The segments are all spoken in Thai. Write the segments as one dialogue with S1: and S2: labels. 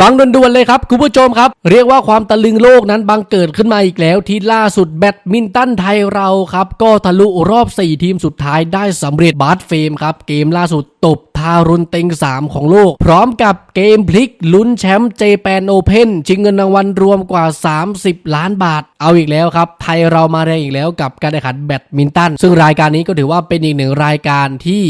S1: ฟังด่วนๆเลยครับ คุณผู้ชมครับ เรียกว่าความตะลึงโลกนั้นบังเกิดขึ้นมาอีกแล้ว ที่ล่าสุดแบดมินตันไทยเราครับ ก็ทะลุรอบ 4 ทีมสุดท้ายได้สำเร็จบาสเฟมครับ เกมล่าสุดตบทารุณเต็ง 3 ของโลก พร้อมกับเกมพลิกลุ้นแชมป์เจแปนโอเพนชิงเงินรางวัลรวมกว่า 30 ล้านบาท เอาอีกแล้วครับ ไทยเรามาแรงอีกแล้วกับการแข่งขันแบดมินตัน ซึ่งรายการนี้ก็ถือว่าเป็นอีกหนึ่งรายการที่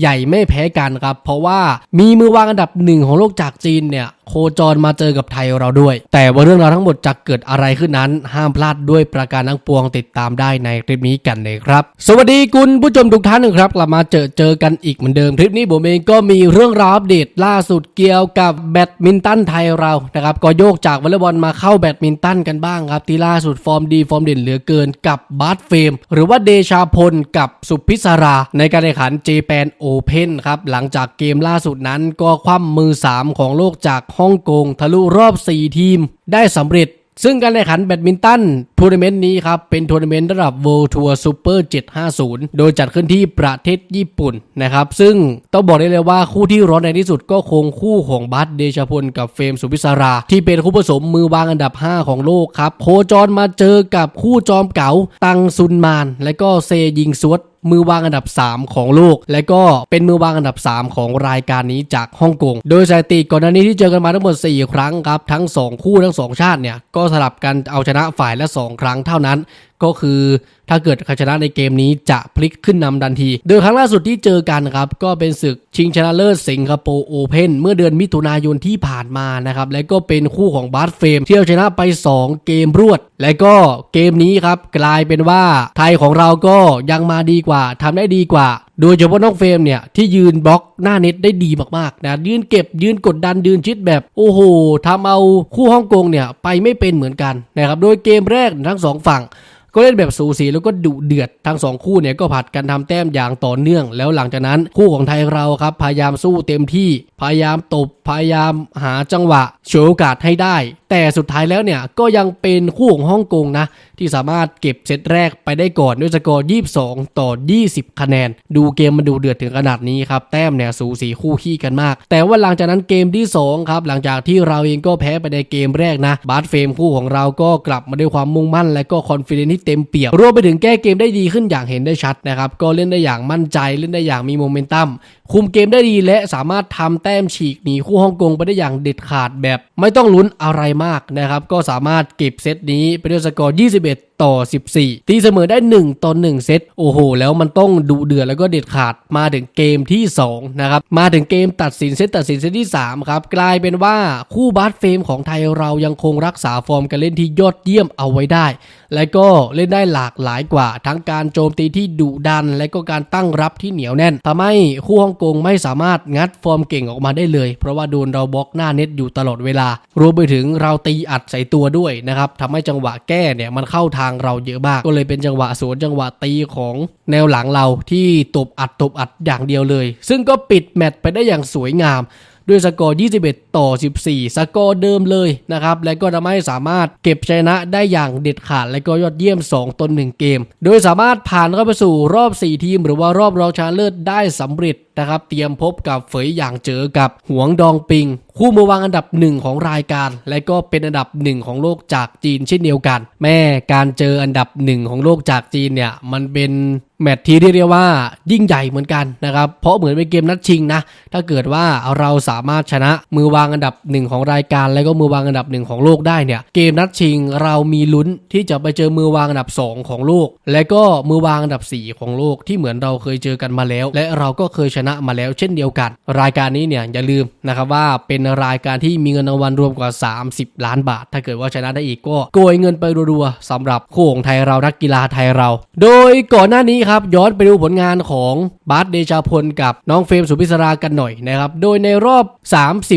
S1: ใหญ่ไม่แพ้กันครับ เพราะว่ามีมือวางอันดับหนึ่งของโลกจากจีนเนี่ยโคจรมาเจอกับไทยเราด้วย แต่ว่าเรื่องราวทั้งหมดจะเกิดอะไรขึ้นนั้น ห้ามพลาดด้วยประการทั้งปวงติดตามได้ในคลิปนี้กันเลยครับ สวัสดีคุณผู้ชมทุกท่านนะครับกลับมาเจอเจอกันอีกเหมือนเดิมคลิปนี้ผมเองก็มีเรื่องราวอัปเดตล่าสุดเกี่ยวกับแบดมินตันไทยเรานะครับก็โยกจากวอลเลย์บอลมาเข้าแบดมินตันกันบ้างครับที่ล่าสุดฟอร์มดีฟอร์มเด่นเหลือเกินกับบาสเฟรมหรือว่าเดชาพลกับสุพิศรา ในการแข่งขันเจแปนโอเพนครับหลังจากเกมล่าสุดนั้นก็คว่ำมือ 3 ของโลกจากฮ่องกงทะลุรอบ 4 ทีมได้สำเร็จ ซึ่งการแข่งขันแบดมินตันทัวร์นาเมนต์นี้ครับ เป็นทัวร์นาเมนต์ระดับ World Tour Super 750 โดยจัดขึ้นที่ประเทศญี่ปุ่นนะครับ ซึ่งต้องบอกได้เลยว่าคู่ที่ร้อนในที่สุดก็คงคู่ของบัสเดชพลกับเฟรมสุพิศรา ที่เป็นคู่ผสมมือวางอันดับ 5 ของโลกครับ โคจรมาเจอกับคู่จอมเก๋าตังซุนมาน และก็เซยิงซวด มือวางอันดับ 3 ของโลก และก็เป็นมือวางอันดับ 3 ของรายการนี้จากฮ่องกง โดยสถิติก่อนหน้านี้ที่เจอกันมาทั้งหมด 4 ครั้งครับ ทั้ง 2 คู่ทั้ง 2 ชาติเนี่ยก็สลับกันเอาชนะฝ่ายละ 2 ครั้งเท่านั้น ก็คือถ้าเกิดใครชนะในเกมนี้จะพลิกขึ้นนำทันที โดยครั้งล่าสุดที่เจอกันครับ ก็เป็นศึกชิงชนะเลิศสิงคโปร์โอเพนเมื่อเดือนมิถุนายนที่ผ่านมานะครับ และก็เป็นคู่ของบาสเฟรมที่เอาชนะไป 2 เกมรวด และก็เกมนี้ครับกลายเป็นว่าไทยของเราก็ยังมาดีกว่าทำได้ดีกว่า โดยเฉพาะน้องเฟรมเนี่ยที่ยืนบล็อกหน้าเน็ตได้ดีมากๆนะยืนเก็บยืนกดดันยืนชิดแบบ โอ้โหทำเอาคู่ฮ่องกงเนี่ยไปไม่เป็นเหมือนกันนะครับโดยเกมแรกทั้งสองฝั่ง ก็เล่นแบบสูสีแล้วก็ดุเดือดทั้งสองคู่เนี่ยก็ผัดกันทำแต้มอย่างต่อเนื่อง แล้วหลังจากนั้นคู่ของไทยเราครับพยายามสู้เต็มที่ พยายามตบพยายามหาจังหวะโฉวยโอกาสให้ได้ แต่สุดท้ายแล้วเนี่ยก็ยังเป็นคู่ของฮ่องกงนะ ที่สามารถเก็บเซตแรกไปได้ก่อนด้วยสกอร์ 22 ต่อ 20 คะแนน ดูเกมมันดูเดือดถึงขนาดนี้ครับ แต้มเนี่ยสูสีคู่ขี้กันมาก แต่ว่าหลังจากนั้นเกมที่ 2 ครับ หลังจากที่เราเองก็แพ้ไปในเกมแรกนะบาสเฟรมคู่ของเราก็กลับมาด้วยความมุ่งมั่น และก็คอนฟิเดนที่เต็มเปี่ยมรวมไปถึงแก้เกมได้ดีขึ้นอย่างเห็นได้ชัดนะครับก็เล่นได้อย่างมั่นใจเล่นได้อย่างมีโมเมนตัมคุมเกมได้ดีและสามารถทำแต้มฉีกหนีคู่ฮ่องกงไปได้อย่างเด็ดขาดแบบ ไม่ต้องลุ้นอะไรมากนะครับ ก็สามารถเก็บเซตนี้ไปด้วยสกอร์ 21 ต่อ 14 ตีเสมอได้ 1 ต่อ 1 เซต โอ้โห แล้วมันต้องดุเดือดแล้วก็เด็ดขาดมาถึงเกมที่ 2 นะครับ มาถึงเกมตัดสินเซตตัดสินเซตที่ 3 ครับ กลายเป็นว่าคู่บาสเฟรมของไทยเรายังคงรักษาฟอร์มการเล่นที่ยอดเยี่ยมเอาไว้ได้ และก็เล่นได้หลากหลายกว่า ทั้งการโจมตีที่ดุดัน และก็การตั้งรับที่เหนียวแน่นทำให้คู่ฮ่องกงไม่สามารถงัดฟอร์มเก่งออกมาได้เลย เพราะว่าโดนเราบล็อกหน้าเน็ตอยู่ตลอดเวลารวมไปถึงเราตีอัดใส่ตัวด้วยนะครับทำให้จังหวะแก้เนี่ยมันเข้าทางเราเยอะมาก ก็เลยเป็นจังหวะสวนจังหวะตีของแนวหลังเราที่ตบอัดตบอัดอย่างเดียวเลย ซึ่งก็ปิดแมตช์ไปได้อย่างสวยงามด้วยสกอร์ 21 ต่อ 14 สกอร์เดิมเลยนะครับ และก็ทำให้สามารถเก็บชนะได้อย่างเด็ดขาด และก็ยอดเยี่ยม 2ต่อ1เกม โดยสามารถผ่านเข้าไปสู่รอบ 4 ทีม หรือว่ารอบรองชนะเลิศได้สำเร็จนะครับเตรียมพบกับเฟยอย่างเจอกับหวงดองปิง คู่มือวางอันดับหนึ่งของรายการ และก็เป็นอันดับหนึ่งของโลกจากจีนเช่นเดียวกัน แม่การเจออันดับหนึ่งของโลกจากจีนเนี่ยมันเป็นแมตช์ที่เรียกว่ายิ่งใหญ่เหมือนกันนะครับ เพราะเหมือนเป็นเกมนัดชิงนะ ถ้าเกิดว่าเราสามารถชนะมือวางอันดับหนึ่งของรายการ และก็มือวางอันดับหนึ่งของโลกได้เนี่ย เกมนัดชิงเรามีลุ้นที่จะไปเจอมือวางอันดับ 2 ของโลก และก็มือวางอันดับ 4 ของโลกที่เหมือนเราเคยเจอกันมาแล้ว และเราก็เคยชนะมาแล้วเช่นเดียวกัน รายการนี้เนี่ยอย่าลืมนะครับว่าเป็นรายการที่มีเงินรางวัลรวมกว่า 30 ล้านบาท ถ้าเกิดว่าชนะได้อีกก็โกยเงินไปรัวๆสำหรับคู่ของไทยเรานักกีฬาไทยเรา โดยก่อนหน้านี้ครับย้อนไปดูผลงานของบาสเดชาพลกับน้องเฟรมสุพิศรากันหน่อยนะครับโดยในรอบ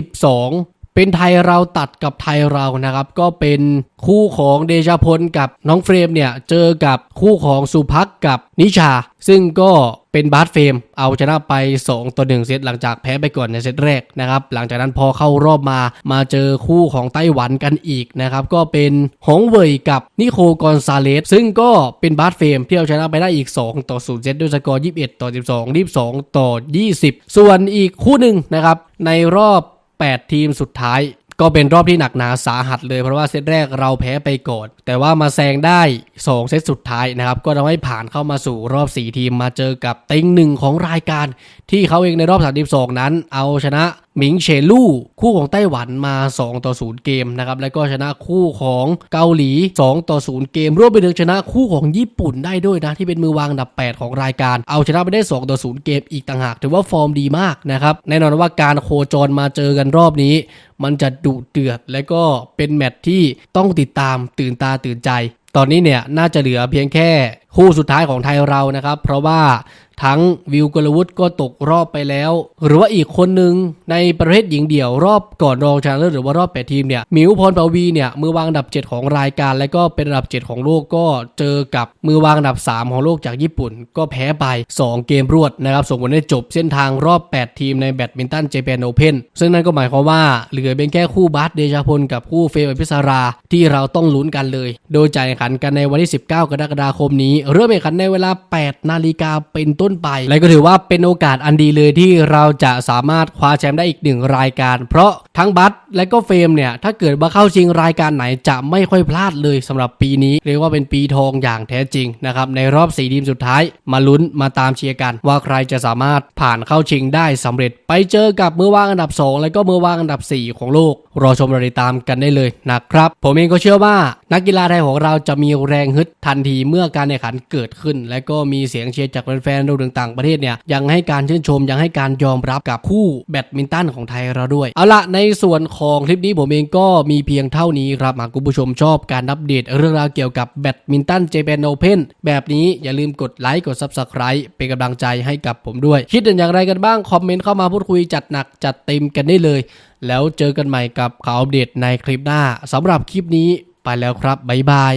S1: 32 เป็นไทยเราตัดกับไทยเรานะครับ ก็เป็นคู่ของเดชาพลกับน้องเฟรมเนี่ย เจอกับคู่ของสุพักกับนิชา ซึ่งก็เป็นบาสเฟรมเอาชนะไป 2 ต่อ 1 เซตหลังจากแพ้ไปก่อนในเซตแรกนะครับ หลังจากนั้นพอเข้ารอบมามาเจอคู่ของไต้หวันกันอีกนะครับ ก็เป็นหงเวยกับนิโคกอนซาเลสซึ่งก็เป็นบาสเฟรมที่เอาชนะไปได้อีก 2 ต่อ 0 เซตด้วยสกอร์ 21 ต่อ 12 22 ต่อ 20 ส่วนอีกคู่หนึ่งนะครับในรอบ 8 ทีมสุดท้าย ก็เป็นรอบที่หนักหนาสาหัสเลยเพราะว่าเซตแรกเราแพ้ไปก่อนแต่ว่ามาแซงได้ 2 เซตสุดท้ายนะครับ ก็ทำให้ผ่านเข้ามาสู่รอบ 4 ทีมมาเจอกับเต็งหนึ่งของรายการ ที่เขาเองในรอบ 32 นั้น เอาชนะ หมิงเฉลู่คู่ของไต้หวันมา 2 ต่อ 0 เกมนะครับแล้วก็ชนะคู่ของเกาหลี 2 ต่อ 0 เกมรวมไปถึงชนะคู่ของญี่ปุ่นได้ด้วยนะ ที่เป็นมือวางอันดับ 8 ของรายการ เอาชนะไปได้ 2 ต่อ 0 เกมอีกต่างหากถือว่าฟอร์มดีมากนะครับแน่นอนว่าการโคจรมาเจอกันรอบนี้ มันจะดุเดือด และก็เป็นแมตช์ที่ต้องติดตามตื่นตาตื่นใจ ตอนนี้เนี่ยน่าจะเหลือเพียงแค่คู่สุดท้ายของไทยเรานะครับ เพราะว่า ทั้งวิวกลวุฒิก็ตกรอบไปแล้ว หรือว่าอีกคนหนึ่งในประเภทหญิงเดี่ยวรอบก่อนรองชนะเลิศหรือว่ารอบแปดทีมเนี่ยมิวพรปวีเนี่ยมือวางอันดับ 7 ของรายการ และก็เป็นอันดับ 7 ของโลกก็เจอกับมือวางอันดับ 3 ของโลกจากญี่ปุ่น ก็แพ้ไป 2 เกมรวดนะครับส่งผลให้จบเส้นทางรอบ 8 ทีมในแบดมินตันเจแปนโอเพนซึ่งนั่นก็หมายความว่าเหลือเป็นแค่คู่บาสเดชาพลกับคู่เฟย์อภิสราที่เราต้องลุ้นกันเลย โดยจะแข่งขันกันในวันที่ 19 กรกฎาคมนี้ เริ่มแข่งขันในเวลา 8 นาฬิกาเป็นต้นไป และก็ถือว่าเป็นโอกาสอันดีเลยที่เราจะสามารถคว้าแชมป์ได้อีกหนึ่งรายการ เพราะทั้งบัสและก็เฟรมเนี่ยถ้าเกิดมาเข้าชิงรายการไหนจะไม่ค่อยพลาดเลยสำหรับปีนี้ เรียกว่าเป็นปีทองอย่างแท้จริงนะครับในรอบ4ทีมสุดท้าย มาลุ้นมาตามเชียร์กัน ว่าใครจะสามารถผ่านเข้าชิงได้สำเร็จ ไปเจอกับมือว่างอันดับ 2 และก็มือว่างอันดับ 4 ของโลกรอชมรอติดตามกันได้เลยนะครับ ผมเองก็เชื่อว่านักกีฬาไทยของเราจะมีแรงฮึดทันทีเมื่อการแข่งขันเกิดขึ้น และก็มีเสียงเชียร์จากแฟนๆรวมถึงต่างประเทศเนี่ยยังให้การชื่นชมยังให้การยอมรับกับคู่แบดมินตันของไทยเราด้วย เอาละในส่วนของคลิปนี้ผมเองก็มีเพียงเท่านี้ครับหากคุณผู้ชมชอบการอัปเดตเรื่องราวเกี่ยวกับแบดมินตันเจแปนโอเพนแบบนี้อย่าลืมกดไลค์กด Subscribe เป็นกำลังใจให้กับผมด้วย คิดเห็นอย่างไรกันบ้าง คอมเมนต์เข้ามาพูดคุยจัดหนักจัดเต็มกันได้เลย แล้วเจอกันใหม่กับข่าวอัปเดตในคลิปหน้าสำหรับคลิปนี้ ไปแล้วครับ บ๊ายบาย